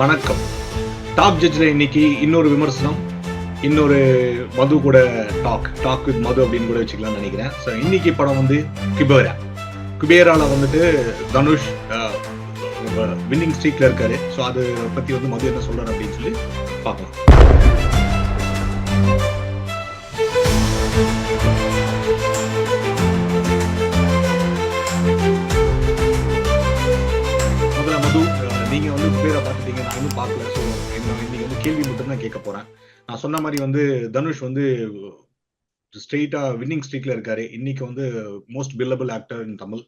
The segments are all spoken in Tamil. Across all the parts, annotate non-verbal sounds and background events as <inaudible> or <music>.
வணக்கம். டாப் ஜட்ஜில் இன்னைக்கு இன்னொரு விமர்சனம் இன்னொரு மது கூட டாக் டாக் வித் மது அப்படின்னு கூட வச்சுக்கலாம்னு நினைக்கிறேன். ஸோ இன்னைக்கு படம் வந்து குபேரா. குபேரால வந்துட்டு தனுஷ் வின்னிங் ஸ்ட்ரீக்ல இருக்காரு. ஸோ அதை பத்தி வந்து மது என்ன சொல்றாரு அப்படின்னு சொல்லி பார்க்கலாம். பார்க்கல ஸோ இன்னைக்கு வந்து கேள்வி மட்டும் தான் கேட்க போறேன். நான் சொன்ன மாதிரி வந்து தனுஷ் வந்து ஸ்ட்ரெயிட்டா வின்னிங் ஸ்ட்ரீக்ல இருக்காரு. இன்னைக்கு வந்து most billable actor in Tamil.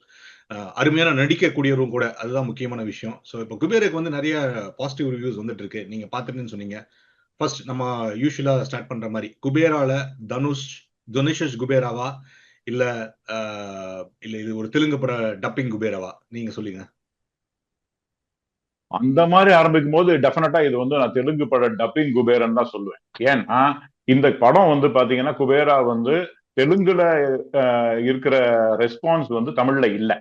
அருமையான நடிக்கக்கூடியவரும் கூட. அதுதான் முக்கியமான விஷயம். ஸோ இப்போ குபேருக்கு வந்து நிறைய பாசிட்டிவ் ரிவ்யூஸ் வந்துட்டு இருக்கு. நீங்க பாத்துட்டுன்னு சொன்னீங்க. ஃபர்ஸ்ட் நம்ம யூஸ்வலா ஸ்டார்ட் பண்ற மாதிரி. குபேரால தனுஷ் துனிஷஸ் குபேராவா? இல்ல இல்ல இது ஒரு தெலுங்கு பட டப்பிங் குபேராவா? நீங்க சொல்லுங்க. அந்த மாதிரி ஆரம்பிக்கும் போது டெஃபினட்டா இது வந்து நான் தெலுங்கு பட டப்பிங் குபேரன் தான் சொல்லுவேன். ஏன்னா இந்த படம் வந்து பாத்தீங்கன்னா குபேரா வந்து தெலுங்குல இருக்கிற ரெஸ்பான்ஸ் வந்து தமிழ்ல இல்ல.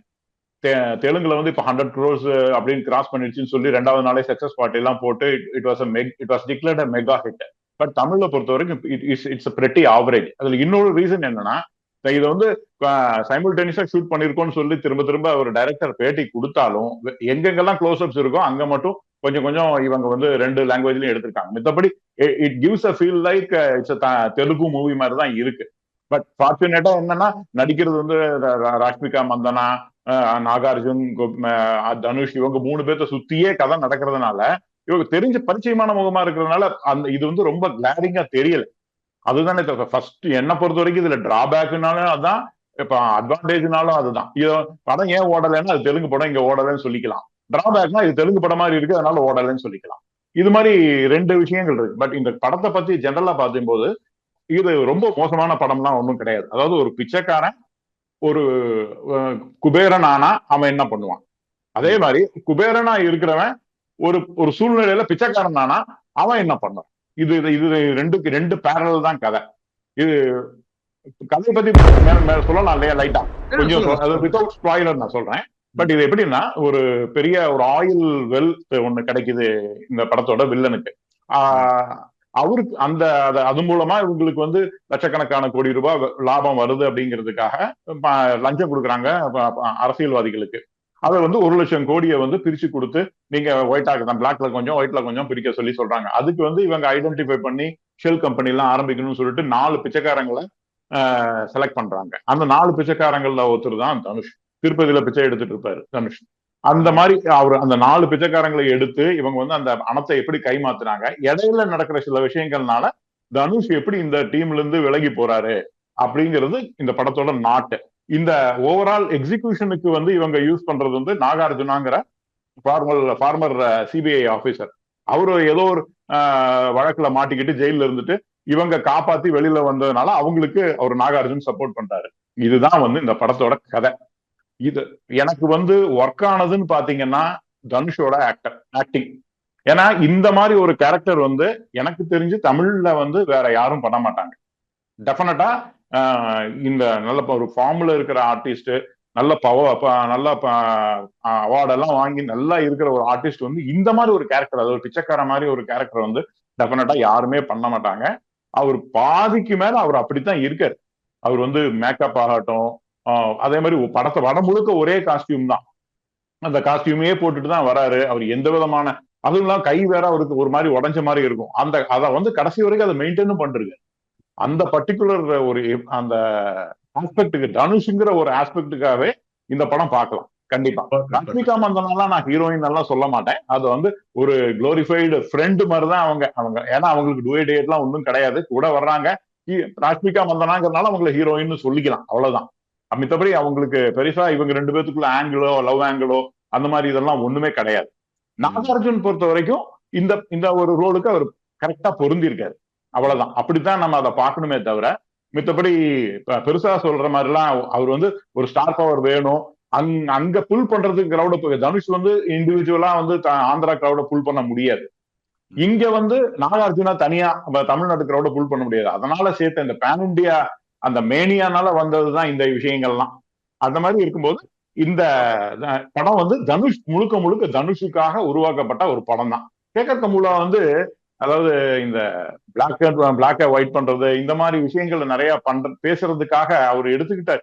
தெ- தெலுங்குல வந்து இப்ப ஹண்ட்ரட் க்ரோஸ் அப்படின்னு கிராஸ் பண்ணிடுச்சுன்னு சொல்லி ரெண்டாவது நாளே சக்சஸ் பார்ட்டி எல்லாம் போட்டு it was it was declared mega hit but தமிழ்ல பொறுத்த வரைக்கும் இட்ஸ் இட்ஸ் பிரெட்டி ஆவரேஜ் அதுல இன்னொரு ரீசன் என்னன்னா இதை வந்து சைமில்டேனியஸா ஷூட் பண்ணிருக்கோம்னு சொல்லி திரும்ப திரும்ப ஒரு டைரக்டர் பேட்டி கொடுத்தாலும் எங்கெங்கெல்லாம் க்ளோஸ் அப்ஸ் இருக்கோ அங்க மட்டும் கொஞ்சம் கொஞ்சம் இவங்க வந்து ரெண்டு லாங்குவேஜ்லயும் எடுத்திருக்காங்க. மித்தபடி it gives a feel like it's Telugu movie மாதிரி தான் இருக்கு. பட் ஃபார்ச்சுனேட்டா என்னன்னா நடிக்கிறது வந்து ராஷ்மிகா மந்தனா நாகார்ஜுன் தனுஷ் இவங்க மூணு பேர்த்த சுத்தியே கதை நடக்கிறதுனால இவங்க தெரிஞ்ச பரிச்சயமான முகமா இருக்கிறதுனால அந்த இது வந்து ரொம்ப கிளாரிங்கா தெரியல. அதுதானே ஃபர்ஸ்ட் என்ன பொறுத்த வரைக்கும் இதுல டிராபேக்னாலும் அதுதான் இப்ப அட்வான்டேஜ்னாலும் அதுதான். இது படம் ஏன் ஓடலைன்னா அது தெலுங்கு படம் இங்க ஓடலைன்னு சொல்லிக்கலாம். டிராபேக்னா இது தெலுங்கு படம் மாதிரி இருக்கு அதனால ஓடலைன்னு சொல்லிக்கலாம். இது மாதிரி ரெண்டு விஷயங்கள் இருக்கு. பட் இந்த படத்தை பத்தி ஜெனரலா பார்க்கும்போது இது ரொம்ப மோசமான படம்லாம் ஒன்றும் கிடையாது. அதாவது ஒரு பிச்சைக்காரன் ஒரு குபேரன் ஆனா அவன் என்ன பண்ணுவான்? அதே மாதிரி குபேரனா இருக்கிறவன் ஒரு ஒரு சூழ்நிலையில பிச்சைக்காரன் ஆனா அவன் என்ன பண்ணுவான்? இது இது- ரெண்டுக்கு ரெண்டு பேரல் தான் கதை. இது கதை பத்தி சொல்லலாம் இல்லையா லைட்டா கொஞ்சம் வித்தவுட் ஸ்பாயிலர் நான் சொல்றேன். பட் இது எப்படின்னா ஒரு பெரிய ஒரு ஆயில் வெல் ஒண்ணு கிடைக்குது இந்த படத்தோட வில்லனுக்கு அவருக்கு அந்த அது- மூலமா இவங்களுக்கு வந்து லட்சக்கணக்கான கோடி ரூபாய் லாபம் வருது அப்படிங்கிறதுக்காக லஞ்சம் கொடுக்குறாங்க அரசியல்வாதிகளுக்கு. அதை வந்து ஒரு லட்சம் கோடியை வந்து பிரிச்சு கொடுத்து நீங்க ஒயிட் ஆக்கலாம் பிளாக்ல கொஞ்சம் ஒயிட்ல கொஞ்சம் பிரிக்க சொல்லி சொல்றாங்க. அதுக்கு வந்து இவங்க ஐடென்டிஃபை பண்ணி ஷெல் கம்பெனி எல்லாம் ஆரம்பிக்கணும்னு சொல்லிட்டு நாலு பிச்சைக்காரங்களை செலக்ட் பண்றாங்க. அந்த நாலு பிச்சைக்காரங்கள்ல ஒருத்தர் தான் தனுஷ். திருப்பதியில பிச்சை எடுத்துட்டு இருப்பாரு தனுஷ். அந்த மாதிரி அவர் அந்த நாலு பிச்சைக்காரங்களை எடுத்து இவங்க வந்து அந்த பணத்தை எப்படி கைமாத்துனாங்க இடையில நடக்கிற சில விஷயங்கள்னால தனுஷ் எப்படி இந்த டீம்ல இருந்து விலகி போறாரு அப்படிங்கிறது இந்த படத்தோட நாட்டு. இந்த ஓவரால் எக்ஸிகியூஷனுக்கு வந்து இவங்க யூஸ் பண்றது வந்து நாகார்ஜுனாங்கிற ஃபார்மல் ஃபார்மர் சிபிஐ ஆபீசர் அவரு ஏதோ ஒரு ஆஹ், வழக்குல மாட்டிக்கிட்டு ஜெயில இருந்துட்டு இவங்க காப்பாத்தி வெளியில வந்ததுனால அவங்களுக்கு அவர் நாகார்ஜுன் சப்போர்ட் பண்றாரு. இதுதான் வந்து இந்த படத்தோட கதை. இது எனக்கு வந்து ஒர்க் ஆனதுன்னு பாத்தீங்கன்னா தனுஷோட ஆக்டர் ஆக்டிங் ஏன்னா இந்த மாதிரி ஒரு கேரக்டர் வந்து எனக்கு தெரிஞ்சு தமிழ்ல வந்து வேற யாரும் பண்ண மாட்டாங்க. டெஃபினட்டா இந்த நல்ல ஒரு ஃபார்ம்ல இருக்கிற ஆர்டிஸ்ட் நல்ல பவர் ப- நல்ல அவார்டெல்லாம் வாங்கி நல்லா இருக்கிற ஒரு ஆர்டிஸ்ட் வந்து இந்த மாதிரி ஒரு கேரக்டர் அது ஒரு பிச்சைக்கார மாதிரி ஒரு கேரக்டர் வந்து டெஃபினட்டா யாருமே பண்ண மாட்டாங்க. அவர் பாதிக்கு மேல அவர் அப்படித்தான் இருக்காரு. அவர் வந்து மேக்கப் ஆகட்டும் அதே மாதிரி படத்தை படம் முழுக்க ஒரே காஸ்டியூம் தான். அந்த காஸ்டியூமே போட்டுட்டு தான் வராரு. அவர் எந்த விதமான அதுவும் இல்லாம கை வேற அவருக்கு ஒரு மாதிரி உடஞ்ச மாதிரி இருக்கும். அந்த அதை வந்து கடைசி வரைக்கும் அதை மெயின்டைனும் பண்றாரு அந்த பர்டிகுலர் ஒரு அந்த ஆஸ்பெக்டுக்கு தனுஷுங்கிற ஒரு ஆஸ்பெக்டுக்காகவே இந்த படம் பார்க்கலாம். கண்டிப்பா. ரஷ்மிகா மந்தனாலாம் நான் ஹீரோயின் எல்லாம் சொல்ல மாட்டேன். அது வந்து ஒரு குளோரிஃபைடு ஃப்ரெண்டு மாதிரி தான் அவங்க அவங்க ஏன்னா அவங்களுக்கு டூயே டேட்லாம் ஒன்றும் கிடையாது. கூட வர்றாங்க. ராஷ்மிகா மந்தனாங்கிறதுனால அவங்களை ஹீரோயின்னு சொல்லிக்கலாம். அவ்வளவுதான். மித்தபடி அவங்களுக்கு பெருசா இவங்க ரெண்டு பேத்துக்குள்ள ஆங்கிளோ லவ் ஆங்கிளோ அந்த மாதிரி இதெல்லாம் ஒண்ணுமே கிடையாது. நாகார்ஜுன் பொறுத்த வரைக்கும் இந்த இந்த ஒரு ரோலுக்கு அவர் கரெக்டா பொருந்திருக்காரு அவ்வளவுதான். அப்படித்தான் நம்ம அதை பார்க்கணுமே தவிர மித்தபடி பெருசா சொல்ற மாதிரிலாம் அவர் வந்து ஒரு ஸ்டார் பவர் வேணும். அங் அங்க புல் பண்றதுக்கு கிரௌட தனுஷ் வந்து இண்டிவிஜுவலா வந்து ஆந்திரா கிரௌட புல் பண்ண முடியாது. இங்க வந்து நாகார்ஜுனா தனியா தமிழ்நாட்டு கிரௌட புல் பண்ண முடியாது. அதனால சேர்த்த இந்த பேன் இண்டியா அந்த மேனியானால வந்ததுதான் இந்த விஷயங்கள்லாம். அந்த மாதிரி இருக்கும்போது இந்த படம் வந்து தனுஷ் முழுக்க முழுக்க தனுஷுக்காக உருவாக்கப்பட்ட ஒரு படம் தான் கேக்கர் கமுலா வந்து அதாவது இந்த பிளாக் அண்ட் பிளாக் ஒயிட் பண்றது இந்த மாதிரி விஷயங்கள் நிறைய பண்ற பேசுறதுக்காக அவர் எடுத்துக்கிட்ட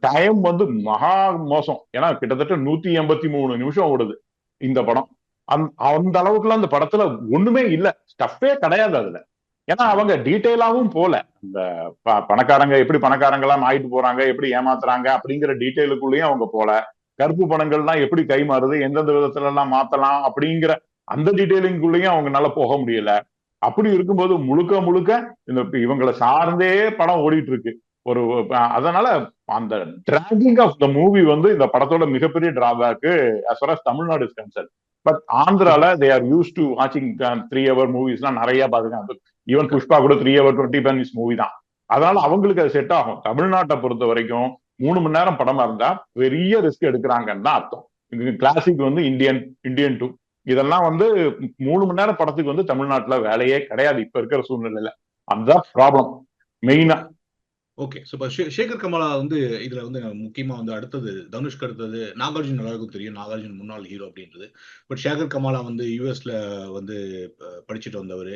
டைம் வந்து மகா மோசம். ஏன்னா கிட்டத்தட்ட நூத்தி எண்பத்தி மூணு நிமிஷம் ஓடுது இந்த படம். அந்த அந்த அளவுக்குலாம் அந்த படத்துல ஒண்ணுமே இல்ல. ஸ்டஃப்பே கிடையாது அதுல. ஏன்னா அவங்க டீட்டெயிலாவும் போல. இந்த ப- பணக்காரங்க எப்படி பணக்காரங்களாம் ஆயிட்டு போறாங்க எப்படி ஏமாத்துறாங்க அப்படிங்கிற டீட்டெயிலுக்குள்ளேயும் அவங்க போல. கருப்பு பணங்கள்லாம் எப்படி கை மாறுது எந்தெந்த விதத்துல எல்லாம் மாத்தலாம் அப்படிங்கிற அந்த டீட்டெயிலிங்குள்ளேயும் அவங்கனால போக முடியல. அப்படி இருக்கும்போது முழுக்க முழுக்க இந்த இவங்களை சார்ந்தே படம் ஓடிட்டு இருக்கு ஒரு அதனால அந்த டிராகிங் ஆஃப் த மூவி வந்து இந்த படத்தோட மிகப்பெரிய drawback as far as Tamil Nadu is concern but ஆந்திரால தே ஆர் யூஸ் டு வாட்சிங் த்ரீ ஹவர் மூவிஸ்லாம் நிறைய பாத்துக்காங்க ஈவன் புஷ்பா கூட three hour twenty minutes movie தான். அதனால அவங்களுக்கு அது செட் ஆகும். தமிழ்நாட்டை பொறுத்த வரைக்கும் மூணு மணி நேரம் படமா இருந்தா பெரிய ரிஸ்க் எடுக்கிறாங்கன்னு தான் அர்த்தம். கிளாசிக் வந்து இந்தியன் இந்தியன் டூ இதெல்லாம் வந்து மூணு மணி நேரம் படத்துக்கு வந்து தமிழ்நாட்டுல வேலையே கிடையாது இப்ப இருக்கிற சூழ்நிலையில. அதுதான் ப்ராப்ளம் மெயினா ஓகே ஸோ இப்போ சேகர் கமலா வந்து இதுல வந்து முக்கியமா வந்து அடுத்தது தனுஷ்க்கு அடுத்தது நாகார்ஜுன் எல்லாருக்கும் தெரியும். நாகார்ஜுன் முன்னாள் ஹீரோ அப்படின்றது. பட் சேகர் கமலா வந்து யூஎஸ்ல வந்து படிச்சுட்டு வந்தவர்.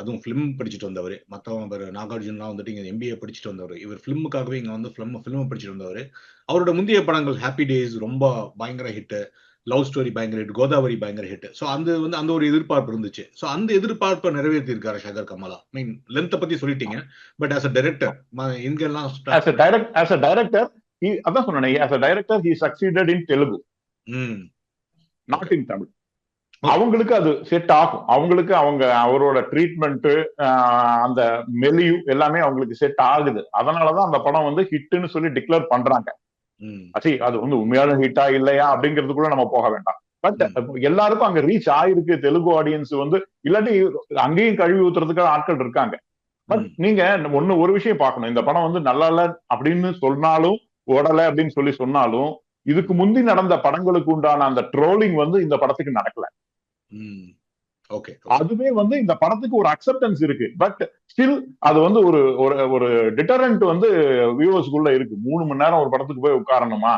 அதுவும் ஃபிலிம் படிச்சுட்டு வந்தவர். மற்றவங்க பேர் நாகார்ஜுன்லாம் வந்துட்டு இங்கே எம்பிஏ படிச்சுட்டு வந்தவர். இவர் ஃபிலிமுக்காகவே இங்கே வந்து ஃபிலிம் ஃபிலிம் படிச்சுட்டு வந்தவர். அவரோட முந்தைய படங்கள் ஹாப்பி டேஸ் ரொம்ப பயங்கர ஹிட்டு லவ் ஸ்டோரி பயங்கர ஹிட் கோதாவரி பயங்கர ஹிட் ஸோ அந்த வந்து அந்த ஒரு எதிர்பார்ப்பு இருந்துச்சு. ஸோ அந்த எதிர்பார்ப்பை நிறைவேற்றியிருக்காரு ஷகர் கமலா. மீன் லென்த்தை பத்தி சொல்லிட்டீங்க பட் ஆஸ் அ டைரக்டர் இங்கெல்லாம் ஆஸ் அ டைரக்டர் அதான் சொன்னேன் as a director he succeeded in Telugu not in Tamil அவங்களுக்கு அது செட் ஆகும். அவங்களுக்கு அவங்க அவரோட ட்ரீட்மெண்ட் அந்த மெலியூ எல்லாமே அவங்களுக்கு செட் ஆகுது. அதனாலதான் அந்த படம் வந்து ஹிட்னு சொல்லி டிக்ளேர் பண்றாங்க. அசி அது வந்து உண்மையான ஹிட்டா இல்லையா அப்படிங்கிறதுக்குள்ள நம்ம போக வேண்டாம். பட் எல்லாருக்கும் அங்க ரீச் ஆயிருக்கு தெலுங்கு ஆடியன்ஸ் வந்து இல்லாட்டி அங்கேயும் கழுவி ஊத்துறதுக்கு ஆட்கள் இருக்காங்க. பட். நீங்க ஒண்ணு ஒரு விஷயம் பார்க்கணும். இந்த படம் வந்து நல்லா இல்ல அப்படின்னு சொன்னாலும் ஓடல அப்படின்னு சொல்லி சொன்னாலும் இதுக்கு முந்தி நடந்த படங்களுக்கு உண்டான அந்த ட்ரோலிங் வந்து இந்த படத்துக்கு நடக்கல. அதுவே வந்து இந்த படத்துக்கு ஒரு அக்செப்டன்ஸ் இருக்கு. பட் ஸ்டில் அது வந்து ஒரு ஒரு ஒரு டிட்டரண்ட் வந்து வியூவர்ஸ்க்குள்ள இருக்கு. மூணு மணி நேரம் ஒரு படத்துக்கு போய் உட்காரணுமா?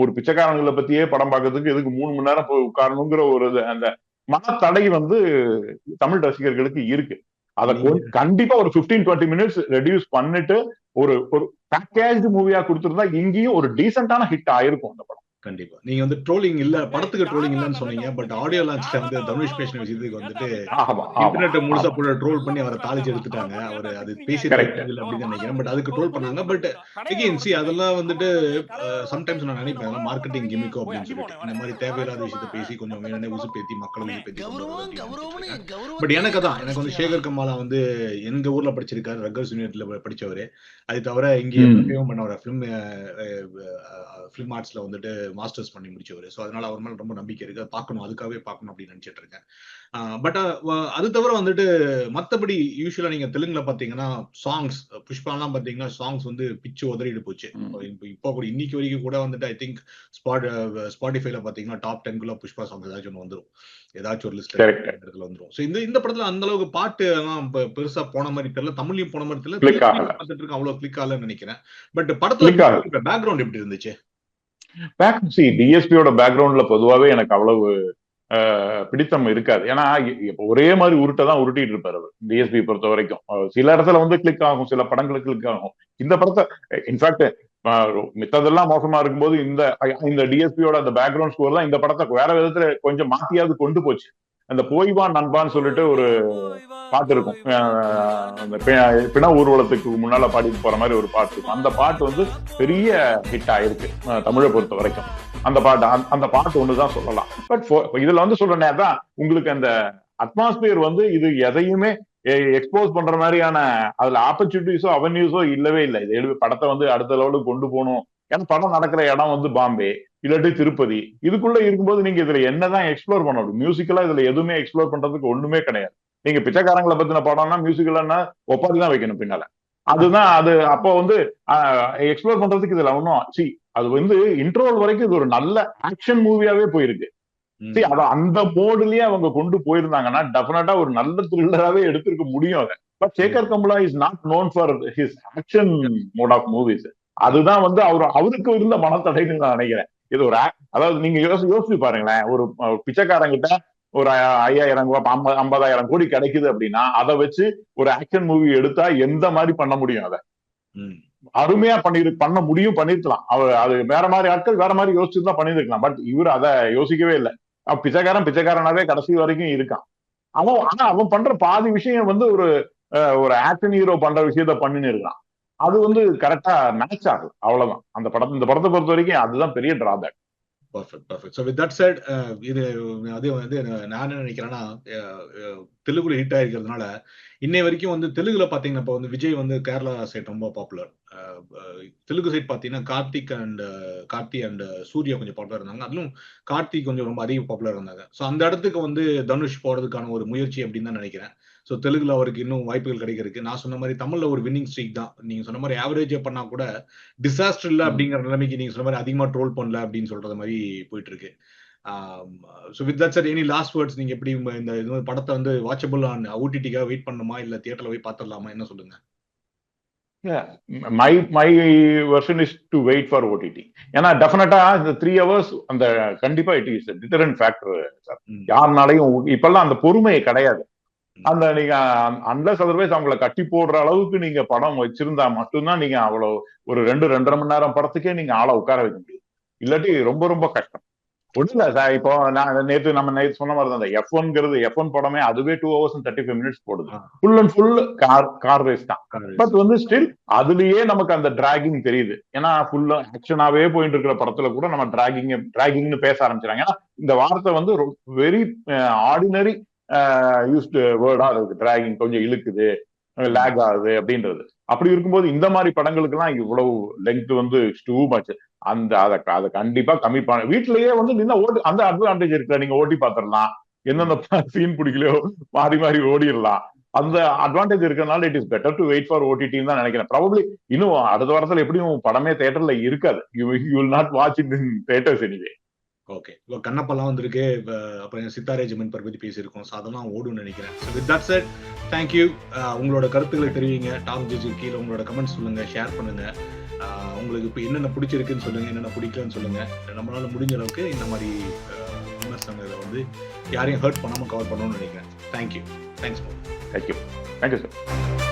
ஒரு பிச்சைக்காரங்களை பத்தியே படம் பார்க்கறதுக்கு எதுக்கு மூணு மணி நேரம் போய் உட்காரணுங்கிற ஒரு அந்த மனத்தடை வந்து தமிழ் ரசிகர்களுக்கு இருக்கு. அதை கண்டிப்பா ஒரு 15 டுவெண்ட்டி மினிட்ஸ் ரெடியூஸ் பண்ணிட்டு ஒரு ஒரு பேக்கேஜ் மூவியா கொடுத்திருந்தா இங்கேயும் ஒரு டீசென்டான ஹிட் ஆயிருக்கும் அந்த படம். கண்டிப்பா. நீங்க வந்து ட்ரோலிங் இல்ல படத்துக்கு ட்ரோலிங் இல்லன்னு சொன்னீங்க பட் ஆடியோ லான்ச்ல வந்து தனுஷ் பேசின விஷயத்துக்கு வந்துட்டு இன்டர்நெட் முழுசா போல ட்ரோல் பண்ணி அவரை தாளிச்சு எடுத்துட்டாங்க. அவர் அது பேசி அப்படின்னு நினைக்கிறேன் பட் அதுக்கு ட்ரோல் பண்ணாங்க. பட் அகைன் சி அதெல்லாம் வந்துட்டு சம்டைம்ஸ் நான் நினைப்பேன் மார்க்கெட்டிங் கிமிக்கோ அப்படின்னு சொல்லிட்டு. இந்த மாதிரி தேவையில்லாத விஷயத்த பேசி கொஞ்சம் வேணும்னே உசுப்பேத்தி மக்களை உசுப்பேத்தி பட் எனக்கு அதான் எனக்கு வந்து சேகர் கமாலா வந்து எங்க ஊர்ல படிச்சிருக்காரு ரக்கர்ஸ் யூனிவர்சிட்டியில படிச்சவரு. அது தவிர இங்கே ம். பிரயோகம் பண்ணவர் ஃபிலிம் ஃபிலிம் ஆர்ட்ஸ்ல வந்துட்டு மாஸ்டர்ஸ் பண்ணி முடிச்சவர். ஸோ அதனால அவர் மேல ரொம்ப நம்பிக்கை இருக்கு. பார்க்கணும் அதுக்காகவே பார்க்கணும் அப்படின்னு நினைச்சிட்டு இருக்கேன். பட் அது தவிர வந்துட்டு மத்தபடி யூஸ்வலா நீங்க தெலுங்குல பாத்தீங்கன்னா சாங்ஸ் புஷ்பாலாம் பாத்தீங்கன்னா சாங்ஸ் வந்து பிச்சு உதறிட்டு போச்சு. இப்போ கூட இன்னைக்கு வரைக்கும் கூட வந்துட்டு ஐ திங்க் ஸ்பாட் ஸ்பாட்டிஃபைல பாத்தீங்கன்னா டாப் டென்குள்ள புஷ்பா சாங்ஸ் ஏதாச்சும் ஒன்று வந்துரும். ஏதாச்சும் ஒரு லிஸ்ட்ல. இடத்துல வந்துரும். ஸோ இந்த இந்த படத்துல அந்த அளவுக்கு பாட்டு எல்லாம் பெருசா போன மாதிரி தெரியல. தமிழ்லயும் போன மாதிரி தெரியல. பார்த்துட்டு இருக்க அவ்வளவு கிளிக் ஆகலன்னு நினைக்கிறேன். பட் படத்துல. பேக்ரவுண்ட் எப்படி இருந்துச்சு? பேக் சி டிஎஸ்பியோட பேக்ரவுண்ட்ல பொதுவாகவே எனக்கு அவ்வளவு பிடித்தம் இருக்காது. ஏன்னா ஒரே மாதிரி உருட்டை தான் உருட்டிட்டு இருப்பாரு அவர் டிஎஸ்பி பொறுத்த வரைக்கும். சில இடத்துல வந்து கிளிக் ஆகும் சில படங்களுக்கு கிளிக் ஆகும். இந்த படத்தை இன்ஃபேக்ட் மித்ததெல்லாம் மோசமா இருக்கும்போது இந்த இந்த டிஎஸ்பியோட அந்த பேக்ரவுண்ட் ஸ்கோர் தான் இந்த படத்தை வேற விதத்துல கொஞ்சம் மாத்தியாவது கொண்டு போச்சு. அந்த போய்வா நண்பான்னு சொல்லிட்டு ஒரு பாட்டு இருக்கும் பிண ஊர்வலத்துக்கு முன்னால பாடிட்டு போற மாதிரி ஒரு பாட்டு இருக்கும். அந்த பாட்டு வந்து பெரிய ஹிட் ஆயிருக்கு தமிழை பொறுத்த வரைக்கும். அந்த பாட்டு அந்த- அந்த பாட்டு ஒண்ணுதான் சொல்லலாம். பட் இதுல வந்து சொல்றேனே தான் உங்களுக்கு அந்த அட்மாஸ்பியர் வந்து இது எதையுமே எக்ஸ்போஸ் பண்ற மாதிரியான அதுல ஆப்பர்ச்சுனிட்டிஸோ அவென்யூஸோ இல்லவே இல்லை. இது எழுதி படத்தை வந்து அடுத்த லெவலுக்கு கொண்டு போகணும். ஏன்னா படம் நடக்கிற இடம் வந்து பாம்பே இல்லாட்டி திருப்பதி. இதுக்குள்ள இருக்கும்போது நீங்க இதுல என்னதான் எக்ஸ்ப்ளோர் பண்ண முடியும்? மியூசிக்கலா இதுல எதுவுமே எக்ஸ்ப்ளோர் பண்றதுக்கு ஒண்ணுமே கிடையாது. நீங்க பிச்சைக்காரங்களை பத்தின படம்னா மியூசிக்கல்னா ஒப்பாரி தான் வைக்கணும் பின்னால. அதுதான் அது. அப்போ வந்து எக்ஸ்ப்ளோர் பண்றதுக்கு இதுல ஒன்றும் சி அது வந்து இன்ட்ரோல் வரைக்கும் இது ஒரு நல்ல ஆக்ஷன் மூவியாவே போயிருக்கு. See, அத அந்த மோடுலயே அவங்க கொண்டு போயிருந்தாங்கன்னா டெஃபினட்டா ஒரு நல்ல த்ரில்லராவே எடுத்திருக்க முடியும் அதை. But Sekhar Kammula is not known for his action mode of movies அதுதான் வந்து அவர் அவருக்கு இருந்த மனத்தடைன்னு நான் நினைக்கிறேன். இது ஒரு அதாவது நீங்க யோசி யோசிச்சு பாருங்களேன். ஒரு பிச்சைக்காரங்கிட்ட ஒரு ஐயாயிரம் ரூபாய் ஐம்ப- ஐம்பதாயிரம் கோடி கிடைக்குது அப்படின்னா அதை வச்சு ஒரு ஆக்ஷன் மூவி எடுத்தா எந்த மாதிரி பண்ண முடியும் அதை? அருமையா பண்ணிரு பண்ண முடியும் பண்ணிருக்கலாம். அவர் அது வேற மாதிரி ஆட்கள் வேற மாதிரி யோசிச்சு தான் பண்ணிருக்கலாம். பட் இவர் அதை யோசிக்கவே இல்லை. அவன் பிச்சைக்காரன் பிச்சைக்காரனாவே கடைசி வரைக்கும் இருக்கான். அவன் ஆனா அவன் பண்ற பாதி விஷயம் வந்து ஒரு ஒரு ஆக்ஷன் ஹீரோ பண்ற விஷயத்த பண்ணின்னு இருக்கான். அது வந்து கரெக்டா மேட்ச் ஆகும் அவ்வளவுதான். அந்த படத்தை இந்த படத்தை பொறுத்த வரைக்கும் அதுதான் பெரிய drawback perfect perfect so with that side இது அது வந்து நான் என்ன நினைக்கிறேன்னா தெலுங்குல ஹிட் ஆயிருக்கிறதுனால இன்னை வரைக்கும் வந்து தெலுங்குல பார்த்தீங்கன்னா இப்போ வந்து விஜய் வந்து கேரளா சைட் ரொம்ப பாப்புலர் தெலுங்கு சைட் பார்த்தீங்கன்னா கார்த்திக் அண்ட் கார்த்தி அண்ட் சூர்யா கொஞ்சம் பாப்புலர் இருந்தாங்க. அதிலும் கார்த்திக் கொஞ்சம் ரொம்ப அதிக பாப்புலர் இருந்தாங்க. ஸோ அந்த இடத்துக்கு வந்து தனுஷ் போடுறதுக்கான ஒரு முயற்சி அப்படின்னு தான் நினைக்கிறேன். ஸோ தெலுங்குல அவருக்கு இன்னும் வாய்ப்புகள் கிடைக்கிறதுக்கு. நான் சொன்ன மாதிரி தமிழ்ல ஒரு வின்னிங் ஸ்ட்ரீக் தான். நீங்க சொன்ன மாதிரி ஆவரேஜா பண்ணா கூட டிசாஸ்டர் இல்ல. அப்படிங்கிற நிலைமைக்கு நீங்க சொன்ன மாதிரி அதிகமா ட்ரோல் பண்ணல அப்படின்னு சொல்றது மாதிரி போயிட்டு இருக்கு so with that sir any last words நீங்க எப்படி இந்த இது படத்தை வந்து வாட்சபிள் ஆன் ஓடிடிக்காக வெயிட் பண்ணணுமா? இல்ல தியேட்டர்ல போய் பார்த்துடலாமா என்ன சொல்லுங்க? My my version is to wait for OTT ஏன்னா டெஃபினட்டா இந்த த்ரீ ஹவர்ஸ் அந்த கண்டிப்பா it is deterrent factor sir. யாருனாலையும் இப்பெல்லாம் அந்த பொறுமை கிடையாது. அந்த நீங்க அன்லஸ் அதர்வைஸ் அவங்கள கட்டி போடுற அளவுக்கு நீங்க படம் வச்சிருந்தா மட்டும்தான் நீங்க அவ்வளவு ஒரு ரெண்டு ரெண்டரை மணி நேரம் படத்துக்கே நீங்க ஆளை உட்கார வைக்க முடியும். இல்லாட்டி ரொம்ப ரொம்ப கஷ்டம். இல்ல சார் இப்போ நான் நேத்து நம்ம நேத்து சொன்ன மாதிரி தான் அந்த எஃப் ஒன்ங்கிறது எஃப் ஒன் படமே அதுவே two hours thirty five minutes போடுது. Full and full car car race தான். பட் வந்து ஸ்டில் அதுலயே நமக்கு அந்த டிராகிங் தெரியுது. ஏன்னா ஃபுல்லா ஆக்ஷனாவே போயிட்டு இருக்கிற படத்துல கூட நம்ம டிராகிங் டிராகிங்னு பேச ஆரம்பிச்சாங்க ஏன்னா இந்த வார்த்தை வந்து வெரி ஆர்டினரி யூஸ்டு வேர்டா இருக்கு. டிராகிங் கொஞ்சம் இழுக்குது லேக் ஆகுது அப்படின்றது. அப்படி இருக்கும்போது இந்த மாதிரி படங்களுக்கெல்லாம் இவ்வளவு லெங்க் வந்து டூ மச் அந்த அதை அதை கண்டிப்பா கம்மி பண்ண வீட்லயே வந்து நின்னா ஓட்டி அந்த அட்வான்டேஜ் இருக்குல்ல. நீங்க ஓட்டி பாத்திரலாம். எந்தெந்த <laughs> சீன் பிடிக்கலையோ மாறி மாறி ஓடிடலாம் அந்த அட்வான்டேஜ் இருக்கறனால it is better to wait for ஓடிடின்னு தான் நினைக்கிறேன். ப்ராபப்ளி இன்னும் அடுத்த வாரத்துல எப்படியும் படமே தேட்டர்ல இருக்காது. You will not watch in theatres anyway okay இப்போ கண்ணப்பெல்லாம் வந்திருக்கு. அப்புறம் சித்தாரே ஜெமன் பற்றி பேசியிருக்கோம். ஸோ அதெல்லாம் ஓடும்னு நினைக்கிறேன். So with that set thank you உங்களோட கருத்துக்களை தெரிவிங்க. டாப் ஜிஜி கீழே உங்களோட கமெண்ட்ஸ் சொல்லுங்கள் ஷேர் பண்ணுங்கள் உங்களுக்கு இப்போ என்னென்ன பிடிச்சிருக்குன்னு சொல்லுங்கள் என்னென்ன பிடிக்கலன்னு சொல்லுங்கள் நம்மளால் முடிஞ்ச அளவுக்கு இந்த மாதிரி விமர்சனங்களை வந்து யாரையும் ஹர்ட் பண்ணாமல் கவர் பண்ணணும்னு நினைக்கிறேன். Thank you thanks thank you thank you sir